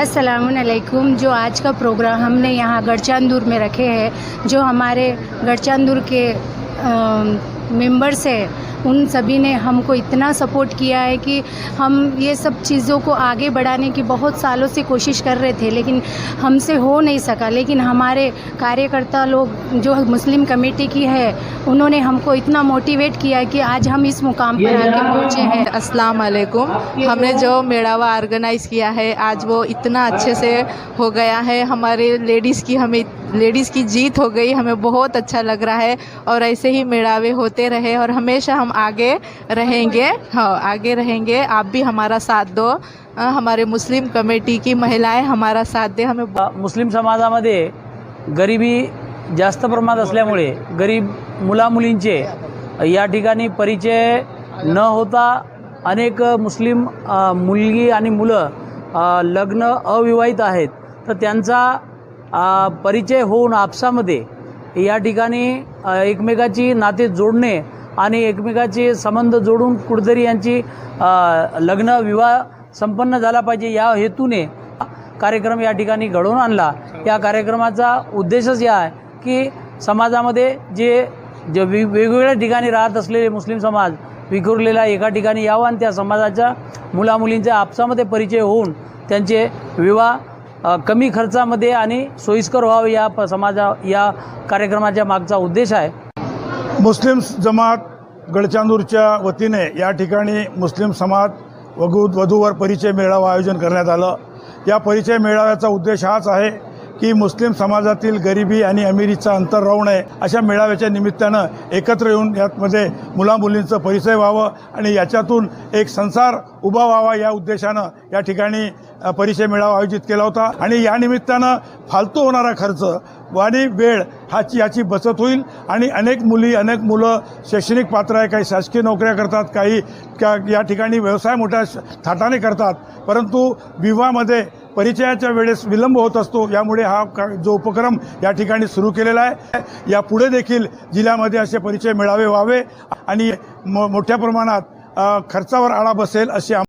अस्सलामुअलैकुम जो आज का प्रोग्राम हमने यहाँ गढ़चांदूर में रखे हैं जो हमारे गढ़चांदूर के मेंबर्स हैं उन सभी ने हमको इतना सपोर्ट किया है कि हम ये सब चीज़ों को आगे बढ़ाने की बहुत सालों से कोशिश कर रहे थे लेकिन हमसे हो नहीं सका। लेकिन हमारे कार्यकर्ता लोग जो मुस्लिम कमेटी की है उन्होंने हमको इतना मोटिवेट किया कि आज हम इस मुकाम पर आके पहुँचे हैं। अस्सलाम वालेकुम हमने जो मेड़ावा ऑर्गेनाइज़ किया है आज वो इतना अच्छे से हो गया है। हमारे लेडीज़ की हमें लेडीज़ की जीत हो गई हमें बहुत अच्छा लग रहा है और ऐसे ही मेड़ावे होते रहे और हमेशा हम आगे रहेंगे। हाँ आगे रहेंगे। आप भी हमारा साथ दो। हमारे मुस्लिम कमेटी की महिलाएं हमारा साथ दे। हमें मुस्लिम समाजामध्ये गरिबी जास्त प्रमाणात असल्यामुळे गरीब मुलामुलींचे या ठिकाणी परिचय न होता अनेक मुस्लिम मुलगी आणि मुलं लग्न अविवाहित आहेत. तर त्यांचा परिचय होऊन आपसामध्ये या ठिकाणी एकमेकाची नाते जोडणे आणि एकमेकाचे संबंध जोडून कुठेतरी यांची लग्न विवाह संपन्न झाला पाहिजे या हेतूने कार्यक्रम या ठिकाणी घडवून आणला. या कार्यक्रमाचा उद्देशच या आहे की समाजामध्ये जे जे वेगवेगळ्या ठिकाणी राहत असलेले मुस्लिम समाज विखुरलेला एका ठिकाणी यावं आणि त्या समाजाच्या मुलामुलींच्या आपसामध्ये परिचय होऊन त्यांचे विवाह कमी खर्चामध्ये आणि सोयीस्कर व्हावे या प समाजा या कार्यक्रमाच्या मागचा उद्देश आहे. मुस्लिम जमात गडचांदूरच्या वतीने या ठिकाणी मुस्लिम समाज वधू वधूवर परिचय मेळावा आयोजन करण्यात आलं. या परिचय मेळाव्याचा उद्देश हाच आहे की मुस्लिम समाजातील गरिबी आणि अमिरीचा अंतर राहू नये अशा मेळाव्याच्या निमित्तानं एकत्र येऊन यामध्ये मुलामुलींचं परिचय व्हावं आणि याच्यातून एक संसार उभा व्हावा या उद्देशानं या ठिकाणी परिचय मेळावा आयोजित केला होता. आणि या निमित्तानं फालतू होणारा खर्च आणि वेळ ह्याची याची बचत होईल आणि अनेक मुली अनेक मुलं शैक्षणिक पात्र आहे काही शासकीय नोकऱ्या करतात काही का या ठिकाणी व्यवसाय मोठ्या थाटाने करतात. परंतु विवाहामध्ये परिचयाच्या वेळेस विलंब होत असतो. यामुळे हा का जो उपक्रम या ठिकाणी सुरू केलेला आहे. यापुढे देखील जिल्ह्यामध्ये असे परिचय मिळावे व्हावे आणि मो मोठ्या प्रमाणात खर्चावर आळा बसेल अशी आम-